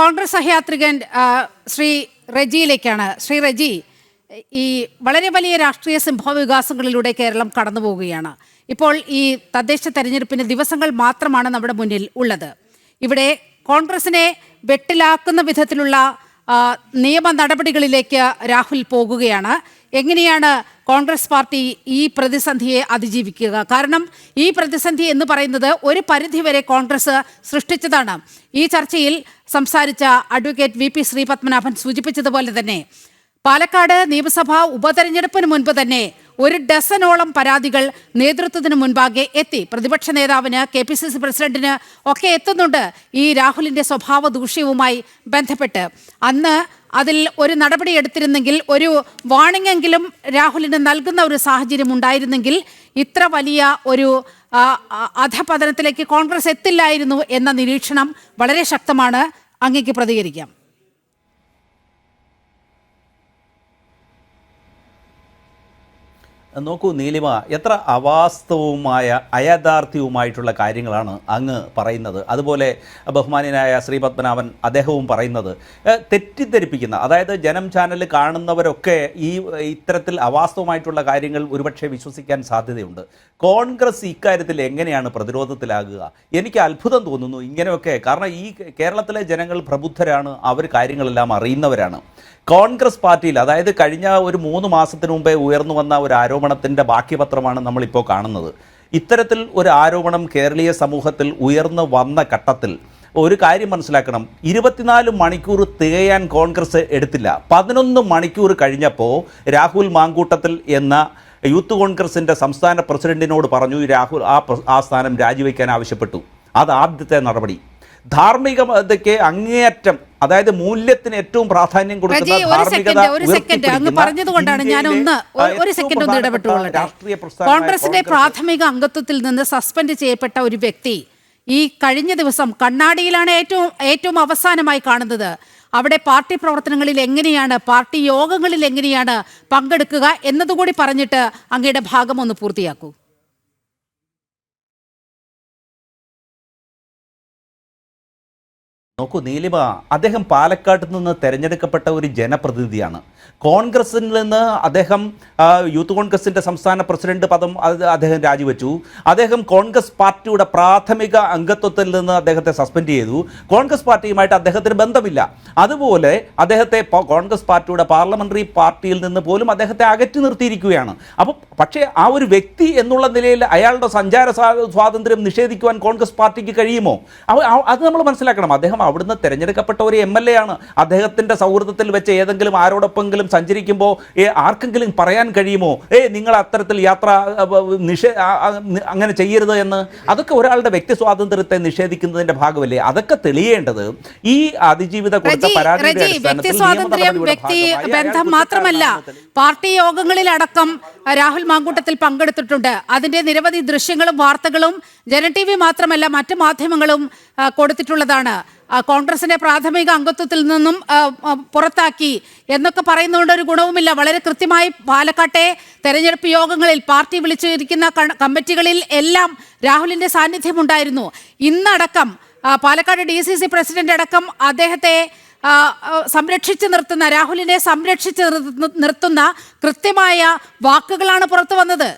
കോൺഗ്രസ് സഹയാത്രികൻ ശ്രീ റെജിയിലേക്കാണ്. ശ്രീ റെജി ഈ വളരെ വലിയ രാഷ്ട്രീയ സംഭവ വികാസങ്ങളിലൂടെ കേരളം കടന്നു പോവുകയാണ്. ഇപ്പോൾ ഈ തദ്ദേശ തെരഞ്ഞെടുപ്പിന് ദിവസങ്ങൾ മാത്രമാണ് നമ്മുടെ മുന്നിൽ ഉള്ളത്. ഇവിടെ കോൺഗ്രസിനെ വെട്ടിലാക്കുന്ന വിധത്തിലുള്ള നിയമ നടപടികളിലേക്ക് രാഹുൽ പോകുകയാണ്. എങ്ങനെയാണ് കോൺഗ്രസ് പാർട്ടി ഈ പ്രതിസന്ധിയെ അതിജീവിക്കുക. കാരണം ഈ പ്രതിസന്ധി എന്ന് പറയുന്നത് ഒരു പരിധിവരെ കോൺഗ്രസ് സൃഷ്ടിച്ചതാണ്. ഈ ചർച്ചയിൽ സംസാരിച്ച അഡ്വക്കേറ്റ് വി പി ശ്രീപത്മനാഭൻ സൂചിപ്പിച്ചതുപോലെ തന്നെ പാലക്കാട് നിയമസഭാ ഉപതെരഞ്ഞെടുപ്പിന് മുൻപ് തന്നെ ഒരു ഡസനോളം പരാതികൾ നേതൃത്വത്തിന് മുൻപാകെ എത്തി. പ്രതിപക്ഷ നേതാവിന് കെ പി സി സി പ്രസിഡന്റിന് ഒക്കെ എത്തുന്നുണ്ട് ഈ രാഹുലിന്റെ സ്വഭാവ ദൂഷ്യവുമായി ബന്ധപ്പെട്ട്. അന്ന് അതിൽ ഒരു നടപടി എടുത്തിരുന്നെങ്കിൽ ഒരു വാണിംഗ് എങ്കിലും രാഹുലിന് നൽകുന്ന ഒരു സാഹചര്യം ഉണ്ടായിരുന്നെങ്കിൽ ഇത്ര വലിയ ഒരു അധപതനത്തിലേക്ക് കോൺഗ്രസ് എത്തില്ലായിരുന്നു എന്ന നിരീക്ഷണം വളരെ ശക്തമാണ്. അങ്ങേക്ക് പ്രതികരിക്കാം. നോക്കൂ നീലിമ എത്ര അവാസ്തവവുമായ അയഥാർത്ഥ്യവുമായിട്ടുള്ള കാര്യങ്ങളാണ് അങ്ങ് പറയുന്നത്. അതുപോലെ ബഹുമാനിയനായ ശ്രീ പത്മനാഭൻ അദ്ദേഹവും പറയുന്നത്. തെറ്റിദ്ധരിപ്പിക്കുന്ന അതായത് ജനം ചാനൽ കാണുന്നവരൊക്കെ ഈ ഇത്തരത്തിൽ അവാസ്തവമായിട്ടുള്ള കാര്യങ്ങൾ ഒരുപക്ഷെ വിശ്വസിക്കാൻ സാധ്യതയുണ്ട്. കോൺഗ്രസ് ഇക്കാര്യത്തിൽ എങ്ങനെയാണ് പ്രതിരോധത്തിലാകുക? എനിക്ക് അത്ഭുതം തോന്നുന്നു ഇങ്ങനെയൊക്കെ. കാരണം ഈ കേരളത്തിലെ ജനങ്ങൾ പ്രബുദ്ധരാണ് അവർ കാര്യങ്ങളെല്ലാം അറിയുന്നവരാണ്. കോൺഗ്രസ് പാർട്ടിയിൽ അതായത് കഴിഞ്ഞ ഒരു മൂന്ന് മാസത്തിന് മുമ്പേ ഉയർന്നു വന്ന ഒരു ആരോപണത്തിന്റെ ബാക്കിപത്രമാണ് നമ്മളിപ്പോൾ കാണുന്നത്. ഇത്തരത്തിൽ ഒരു ആരോപണം കേരളീയ സമൂഹത്തിൽ ഉയർന്നു വന്ന ഘട്ടത്തിൽ ഒരു കാര്യം മനസ്സിലാക്കണം. ഇരുപത്തിനാല് മണിക്കൂർ തികയാൻ കോൺഗ്രസ് എടുത്തില്ല. പതിനൊന്ന് മണിക്കൂർ കഴിഞ്ഞപ്പോൾ രാഹുൽ മാങ്കൂട്ടത്തിൽ എന്ന യൂത്ത് കോൺഗ്രസിന്റെ സംസ്ഥാന പ്രസിഡന്റിനോട് പറഞ്ഞു രാഹുൽ ആ ആ സ്ഥാനം രാജിവെക്കാൻ ആവശ്യപ്പെട്ടു. അത് ആദ്യത്തെ നടപടി. ധാർമ്മികതയ്ക്ക് അങ്ങേയറ്റം അതായത് മൂല്യത്തിന് ഏറ്റവും പ്രാധാന്യം കൊടുക്കുന്ന ധാർമ്മികത പറഞ്ഞതുകൊണ്ടാണ് ഞാൻ ഒന്ന് ഒരു സെക്കൻഡ് ഒന്ന് കോൺഗ്രസിന്റെ പ്രാഥമിക അംഗത്വത്തിൽ നിന്ന് സസ്പെൻഡ് ചെയ്യപ്പെട്ട ഒരു വ്യക്തി ഈ കഴിഞ്ഞ ദിവസം കണ്ണാടിയിലാണ് ഏറ്റവും ഏറ്റവും അവസാനമായി കാണുന്നത്. അവിടെ പാർട്ടി പ്രവർത്തനങ്ങളിൽ എങ്ങനെയാണ് പാർട്ടി യോഗങ്ങളിൽ എങ്ങനെയാണ് പങ്കെടുക്കുക എന്നതുകൂടി പറഞ്ഞിട്ട് അങ്ങയുടെ ഭാഗം ഒന്ന് പൂർത്തിയാക്കൂ. നോക്കൂ നീലിമ അദ്ദേഹം പാലക്കാട്ട് നിന്ന് തെരഞ്ഞെടുക്കപ്പെട്ട ഒരു ജനപ്രതിനിധിയാണ്. കോൺഗ്രസിൽ നിന്ന് അദ്ദേഹം യൂത്ത് കോൺഗ്രസിന്റെ സംസ്ഥാന പ്രസിഡന്റ് പദം അദ്ദേഹം രാജിവെച്ചു. അദ്ദേഹം കോൺഗ്രസ് പാർട്ടിയുടെ പ്രാഥമിക അംഗത്വത്തിൽ നിന്ന് അദ്ദേഹത്തെ സസ്പെൻഡ് ചെയ്തു. കോൺഗ്രസ് പാർട്ടിയുമായിട്ട് അദ്ദേഹത്തിന് ബന്ധമില്ല. അതുപോലെ അദ്ദേഹത്തെ കോൺഗ്രസ് പാർട്ടിയുടെ പാർലമെന്ററി പാർട്ടിയിൽ നിന്ന് പോലും അദ്ദേഹത്തെ അകറ്റി നിർത്തിയിരിക്കുകയാണ്. അപ്പോൾ പക്ഷേ ആ ഒരു വ്യക്തി എന്നുള്ള നിലയിൽ അയാളുടെ സഞ്ചാര സ്വാതന്ത്ര്യം നിഷേധിക്കുവാൻ കോൺഗ്രസ് പാർട്ടിക്ക് കഴിയുമോ? അത് നമ്മൾ മനസ്സിലാക്കണം. അദ്ദേഹം അവിടുന്ന് തിരഞ്ഞെടുക്കപ്പെട്ട ഒരു എം എൽ എ ആണ്. അദ്ദേഹത്തിന്റെ സൗഹൃദത്തിൽ വെച്ച് ഏതെങ്കിലും ആരോടൊപ്പെങ്കിലും സഞ്ചരിക്കുമ്പോൾ ഏ, ആർക്കെങ്കിലും പറയാൻ കഴിയുമോ? ഏ നിങ്ങൾ അത്തരത്തിൽ യാത്ര നിഷേ അങ്ങനെ ചെയ്യരുത് എന്ന്? അതൊക്കെ ഒരാളുടെ വ്യക്തി സ്വാതന്ത്ര്യത്തെ നിഷേധിക്കുന്നതിന്റെ ഭാഗമല്ലേ? അതൊക്കെ തെളിയേണ്ടത് ഈ അതിജീവിത കൊടുത്ത മാത്രമല്ല പാർട്ടി യോഗങ്ങളിലടക്കം അടക്കം രാഹുൽ മാങ്കൂട്ടത്തിൽ പങ്കെടുത്തിട്ടുണ്ട്. അതിന്റെ നിരവധി ദൃശ്യങ്ങളും വാർത്തകളും ജന ടി വി മാത്രമല്ല മറ്റ് മാധ്യമങ്ങളും കൊടുത്തിട്ടുള്ളതാണ്. കോൺഗ്രസിന്റെ പ്രാഥമിക അംഗത്വത്തിൽ നിന്നും പുറത്താക്കി എന്നൊക്കെ പറയുന്നതുകൊണ്ട് ഒരു ഗുണവുമില്ല. വളരെ കൃത്യമായി പാലക്കാട്ടെ തെരഞ്ഞെടുപ്പ് യോഗങ്ങളിൽ പാർട്ടി വിളിച്ചിരിക്കുന്ന കമ്മിറ്റികളിൽ എല്ലാം രാഹുലിന്റെ സാന്നിധ്യം ഉണ്ടായിരുന്നു ഇന്നടക്കം Palakkad D C C president അടക്കം അദ്ദേഹത്തെ സംരക്ഷിച്ച് നിർത്തുന്ന രാഹുലിനെ സംരക്ഷിച്ച് നിർത്തുന്ന കൃത്യമായ വാക്കുകളാണ് പുറത്തു വന്നത്.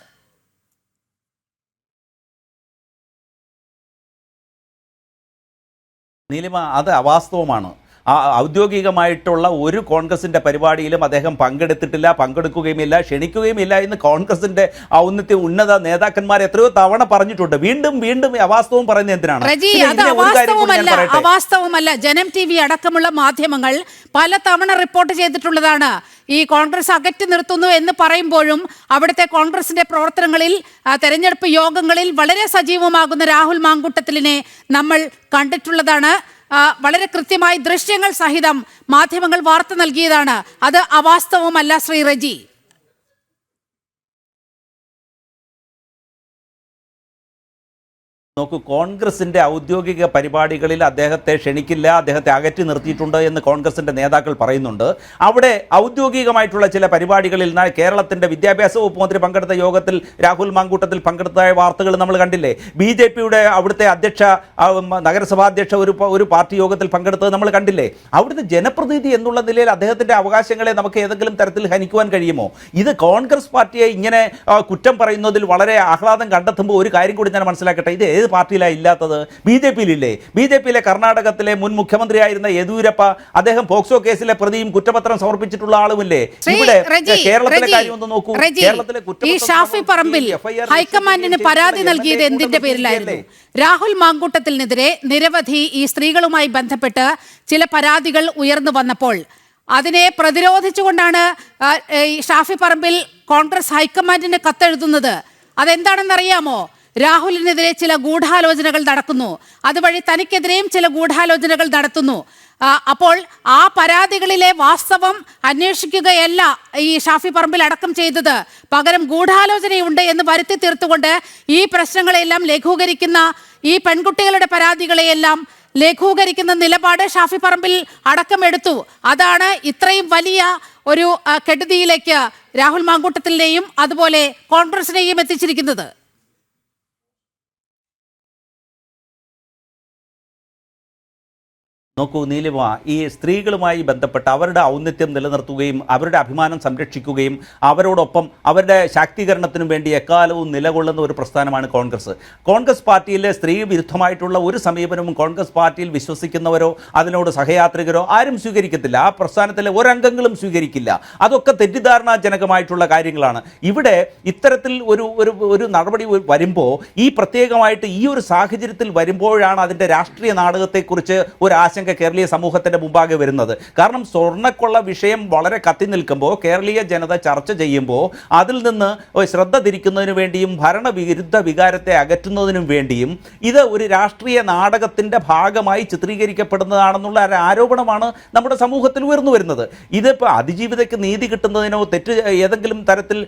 നീലിമ അത് അവാസ്തവമാണ്. ആ ഔദ്യോഗികമായിട്ടുള്ള ഒരു കോൺഗ്രസിന്റെ പരിപാടിയിലും അദ്ദേഹം പങ്കെടുത്തിട്ടില്ല പങ്കെടുക്കുകയുമില്ല ക്ഷണിക്കുകയുമില്ല എന്ന് കോൺഗ്രസിന്റെ ഔന്നത്യ ഉന്നത നേതാക്കന്മാർ എത്രയോ തവണ പറഞ്ഞിട്ടുണ്ട്. വീണ്ടും വീണ്ടും അവാസ്തവം പറയുന്നത് എന്തിനാണ്? അവാസ്തവമല്ല. ജനം ടി വി അടക്കമുള്ള മാധ്യമങ്ങൾ പല തവണ റിപ്പോർട്ട് ചെയ്തിട്ടുള്ളതാണ്. ഈ കോൺഗ്രസ് അകറ്റി നിർത്തുന്നു എന്ന് പറയുമ്പോഴും അവിടുത്തെ കോൺഗ്രസിന്റെ പ്രവർത്തനങ്ങളിൽ തെരഞ്ഞെടുപ്പ് യോഗങ്ങളിൽ വളരെ സജീവമാകുന്ന രാഹുൽ മാങ്കുട്ടത്തിലിനെ നമ്മൾ കണ്ടിട്ടുള്ളതാണ്. വളരെ കൃത്യമായി ദൃശ്യങ്ങൾ സഹിതം മാധ്യമങ്ങൾ വാർത്ത നൽകിയതാണ്. അത് അവാസ്തവമല്ല ശ്രീ റജി. നോക്കൂ കോൺഗ്രസിന്റെ ഔദ്യോഗിക പരിപാടികളിൽ അദ്ദേഹത്തെ ക്ഷണിക്കില്ല അദ്ദേഹത്തെ അകറ്റി നിർത്തിയിട്ടുണ്ട് എന്ന് കോൺഗ്രസിന്റെ നേതാക്കൾ പറയുന്നുണ്ട്. അവിടെ ഔദ്യോഗികമായിട്ടുള്ള ചില പരിപാടികളിൽ കേരളത്തിന്റെ വിദ്യാഭ്യാസ വകുപ്പ് മന്ത്രി പങ്കെടുത്ത യോഗത്തിൽ രാഹുൽ മാങ്കൂട്ടത്തിൽ പങ്കെടുത്തതായ വാർത്തകൾ നമ്മൾ കണ്ടില്ലേ? ബി ജെ പിയുടെ അവിടുത്തെ അധ്യക്ഷ നഗരസഭാധ്യക്ഷ ഒരു ഒരു പാർട്ടി യോഗത്തിൽ പങ്കെടുത്തത് നമ്മൾ കണ്ടില്ലേ? അവിടുത്തെ ജനപ്രതിനിധി എന്നുള്ള നിലയിൽ അദ്ദേഹത്തിന്റെ അവകാശങ്ങളെ നമുക്ക് ഏതെങ്കിലും തരത്തിൽ ഹനിക്കുവാൻ കഴിയുമോ? ഇത് കോൺഗ്രസ് പാർട്ടിയെ ഇങ്ങനെ കുറ്റം പറയുന്നതിൽ വളരെ ആഹ്ലാദം കണ്ടെത്തുമ്പോൾ ഒരു കാര്യം കൂടി ഞാൻ മനസ്സിലാക്കട്ടെ. ഇത് ഏത് പാർട്ടിയിലാണ് ഇല്ലാത്തത്? ബി ജെ പിയിലില്ലേ? ബി ജെ പിയിലെ കർണാടകത്തിലെ മുൻ മുഖ്യമന്ത്രിയായിരുന്ന യെദ്യൂരപ്പ അദ്ദേഹം പോക്സോ കേസിലെ പ്രതിയും കുറ്റപത്രം സമർപ്പിച്ചിട്ടുള്ള ആളുമില്ലേ? ഇവിടെ കേരളത്തിലെ കാര്യം ഒന്ന് നോക്കൂ. കേരളത്തിലെ ഈ കുറ്റപത്രം ഷാഫി പറമ്പിൽ ഹൈക്കമാൻഡിന് പരാതി നൽകിയത് എന്തിന്റെ പേരിലായിരുന്നു? രാഹുൽ മാങ്കൂട്ടത്തിനെതിരെ നിരവധി ഈ സ്ത്രീകളുമായി ബന്ധപ്പെട്ട് ചില പരാതികൾ ഉയർന്നു വന്നപ്പോൾ അതിനെ പ്രതിരോധിച്ചുകൊണ്ടാണ് ഷാഫി പറമ്പിൽ കോൺഗ്രസ് ഹൈക്കമാൻഡിന് കത്തെഴുതുന്നത്. അതെന്താണെന്നറിയാമോ? രാഹുലിനെതിരെ ചില ഗൂഢാലോചനകൾ നടക്കുന്നു. അതുവഴി തനിക്കെതിരെയും ചില ഗൂഢാലോചനകൾ നടത്തുന്നു. അപ്പോൾ ആ പരാതികളിലെ വാസ്തവം അന്വേഷിക്കുകയല്ല ഈ ഷാഫി പറമ്പിൽ അടക്കം ചെയ്തത്. പകരം ഗൂഢാലോചനയുണ്ട് എന്ന് വരുത്തി തീർത്തുകൊണ്ട് ഈ പ്രശ്നങ്ങളെല്ലാം ലഘൂകരിക്കുന്ന ഈ പെൺകുട്ടികളുടെ പരാതികളെയെല്ലാം ലഘൂകരിക്കുന്ന നിലപാട് ഷാഫി പറമ്പിൽ അടക്കമെടുത്തു അതാണ് ഇത്രയും വലിയ ഒരു കെടുതിയിലേക്ക് രാഹുൽ മാങ്കൂട്ടത്തിലെയും അതുപോലെ കോൺഗ്രസിനെയും എത്തിച്ചിരിക്കുന്നത്. നോക്കൂ നീലിമ ഈ സ്ത്രീകളുമായി ബന്ധപ്പെട്ട് അവരുടെ ഔന്നത്യം നിലനിർത്തുകയും അവരുടെ അഭിമാനം സംരക്ഷിക്കുകയും അവരോടൊപ്പം അവരുടെ ശാക്തീകരണത്തിനും വേണ്ടി എക്കാലവും നിലകൊള്ളുന്ന ഒരു പ്രസ്ഥാനമാണ് കോൺഗ്രസ്. കോൺഗ്രസ് പാർട്ടിയിലെ സ്ത്രീ വിരുദ്ധമായിട്ടുള്ള ഒരു സമീപനവും കോൺഗ്രസ് പാർട്ടിയിൽ വിശ്വസിക്കുന്നവരോ അതിനോട് സഹയാത്രികരോ ആരും സ്വീകരിക്കത്തില്ല. ആ പ്രസ്ഥാനത്തിലെ ഒരംഗങ്ങളും സ്വീകരിക്കില്ല. അതൊക്കെ തെറ്റിദ്ധാരണാജനകമായിട്ടുള്ള കാര്യങ്ങളാണ്. ഇവിടെ ഇത്തരത്തിൽ ഒരു ഒരു ഒരു നടപടി വരുമ്പോൾ ഈ പ്രത്യേകമായിട്ട് ഈ ഒരു സാഹചര്യത്തിൽ വരുമ്പോഴാണ് അതിന്റെ രാഷ്ട്രീയ നാടകത്തെക്കുറിച്ച് ഒരു ആശങ്ക കേരളീയ സമൂഹത്തിന്റെ മുമ്പാകെ വരുന്നത്. കാരണം സ്വർണക്കൊള്ള വിഷയം വളരെ കത്തി നിൽക്കുമ്പോൾ കേരളീയ ജനത ചർച്ച ചെയ്യുമ്പോൾ അതിൽ നിന്ന് ശ്രദ്ധ തിരിക്കുന്നതിന് വേണ്ടിയും ഭരണവിരുദ്ധ വികാരത്തെ അകറ്റുന്നതിനും വേണ്ടിയും ഇത് ഒരു രാഷ്ട്രീയ നാടകത്തിന്റെ ഭാഗമായി ചിത്രീകരിക്കപ്പെടുന്നതാണെന്നുള്ള ഒരു ആരോപണമാണ് നമ്മുടെ സമൂഹത്തിൽ ഉയർന്നു വരുന്നത്. ഇതിപ്പോൾ അതിജീവിതയ്ക്ക് നീതി കിട്ടുന്നതിനോ തെറ്റ് ഏതെങ്കിലും തരത്തിൽ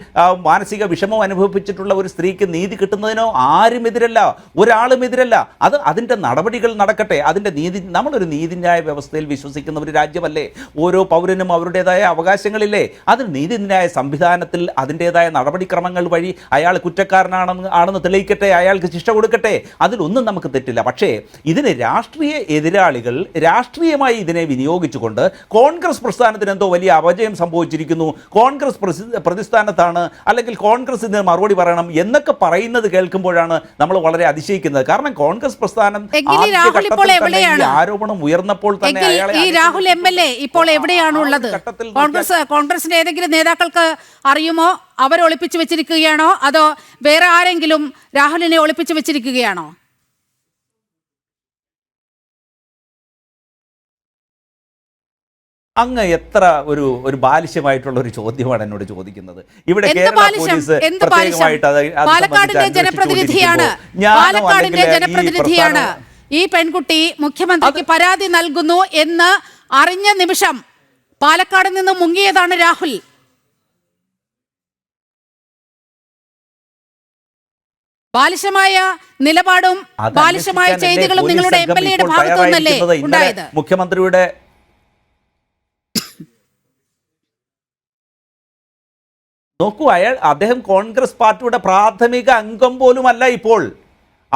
മാനസിക വിഷമം അനുഭവിച്ചിട്ടുള്ള ഒരു സ്ത്രീക്ക് നീതി കിട്ടുന്നതിനോ ആരും എതിരല്ല ഒരാളും എതിരല്ല അത് അതിന്റെ നടപടികൾ നടക്കട്ടെ അതിന്റെ നീതി നമ്മളൊരു നീതിന്യായ വ്യവസ്ഥയിൽ വിശ്വസിക്കുന്ന ഒരു രാജ്യമല്ലേ? ഓരോ പൗരനും അവരുടേതായ അവകാശങ്ങളില്ലേ? അത് നീതിന്യായ സംവിധാനത്തിൽ അതിന്റെതായ നടപടിക്രമങ്ങൾ വഴി അയാൾ കുറ്റക്കാരനാണെന്ന് ആണെന്ന് തെളിയിക്കട്ടെ അയാൾക്ക് ശിക്ഷ കൊടുക്കട്ടെ അതിലൊന്നും നമുക്ക് തെറ്റില്ല. പക്ഷേ ഇതിന് രാഷ്ട്രീയ എതിരാളികൾ രാഷ്ട്രീയമായി ഇതിനെ വിനിയോഗിച്ചുകൊണ്ട് കോൺഗ്രസ് പ്രസ്ഥാനത്തിന് എന്തോ വലിയ അപജയം സംഭവിച്ചിരിക്കുന്നു. കോൺഗ്രസ് പ്രതിസ്ഥാനത്താണ് അല്ലെങ്കിൽ കോൺഗ്രസ് ഇതിന് മറുപടി പറയണം എന്നൊക്കെ പറയുന്നത് കേൾക്കുമ്പോഴാണ് നമ്മൾ വളരെ അതിശയിക്കുന്നത്. കാരണം കോൺഗ്രസ് പ്രസ്ഥാനം? ആരോപണം ഉയർന്നപ്പോൾ തന്നെ ഈ രാഹുൽ എം എൽ എ ഇപ്പോൾ എവിടെയാണ് ഉള്ളത് കോൺഗ്രസ് കോൺഗ്രസിന്റെ ഏതെങ്കിലും നേതാക്കൾക്ക് അറിയുമോ? അവർ ഒളിപ്പിച്ചു വെച്ചിരിക്കുകയാണോ? അതോ വേറെ ആരെങ്കിലും രാഹുലിനെ ഒളിപ്പിച്ചു വെച്ചിരിക്കുകയാണോ? അങ്ങ് എത്ര ഒരു ഒരു ബാലിശ്യമായിട്ടുള്ള ഒരു ചോദ്യമാണ് എന്നോട് ചോദിക്കുന്നത്. ഇവിടെ കേരള? പോലീസ് പ്രത്യേകമായിട്ട് അത്? പാലക്കാടിന്റെ ജനപ്രതിനിധിയാണ്. പാലക്കാടിന്റെ ജനപ്രതിനിധിയാണ്. ഈ പെൺകുട്ടി മുഖ്യമന്ത്രിക്ക് പരാതി നൽകുന്നു എന്ന് അറിഞ്ഞ നിമിഷം പാലക്കാട് നിന്ന് മുങ്ങിയതാണ് രാഹുൽ. ബാലിശമായ നിലപാടും ബാലിശമായ ചെയ്തികളും നിങ്ങളുടെ എം എൽ എയുടെ ഭാഗത്തു നിന്നല്ലേ ഉണ്ടായത്? മുഖ്യമന്ത്രിയുടെ നോക്കൂ അയാൾ അദ്ദേഹം കോൺഗ്രസ് പാർട്ടിയുടെ പ്രാഥമിക അംഗം പോലുമല്ല ഇപ്പോൾ.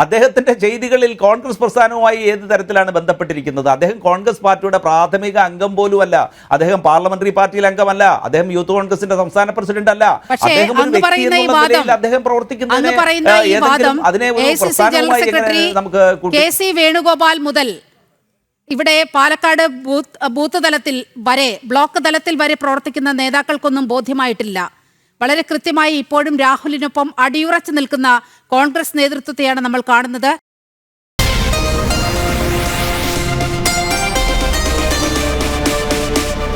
അദ്ദേഹത്തിന്റെ ചെയ്തികളിൽ കോൺഗ്രസ് പ്രസ്ഥാനവുമായി ഏത് തരത്തിലാണ് ബന്ധപ്പെട്ടിരിക്കുന്നത്? അദ്ദേഹം കോൺഗ്രസ് പാർട്ടിയുടെ പ്രാഥമിക അംഗം പോലുമല്ല. അദ്ദേഹം പാർലമെന്ററി പാർട്ടിയിൽ അംഗമല്ല. അദ്ദേഹം യൂത്ത് കോൺഗ്രസിന്റെ സംസ്ഥാന പ്രസിഡന്റ് അല്ല. അദ്ദേഹം ഒരു വ്യക്തി എന്നുള്ള നിലയിൽ അതിനെ ഒരു പ്രസ്ഥാനവുമായി നമുക്ക് വേണുഗോപാൽ മുതൽ ഇവിടെ പാലക്കാട് ബൂത്ത് ബൂത്ത് തലത്തിൽ വരെ ബ്ലോക്ക് തലത്തിൽ വരെ പ്രവർത്തിക്കുന്ന നേതാക്കൾക്കൊന്നും ബോധ്യമായിട്ടില്ല. വളരെ കൃത്യമായി ഇപ്പോഴും രാഹുലിനൊപ്പം അടിയുറച്ചു നിൽക്കുന്ന കോൺഗ്രസ് നേതൃത്വത്തെയാണ് നമ്മൾ കാണുന്നത്.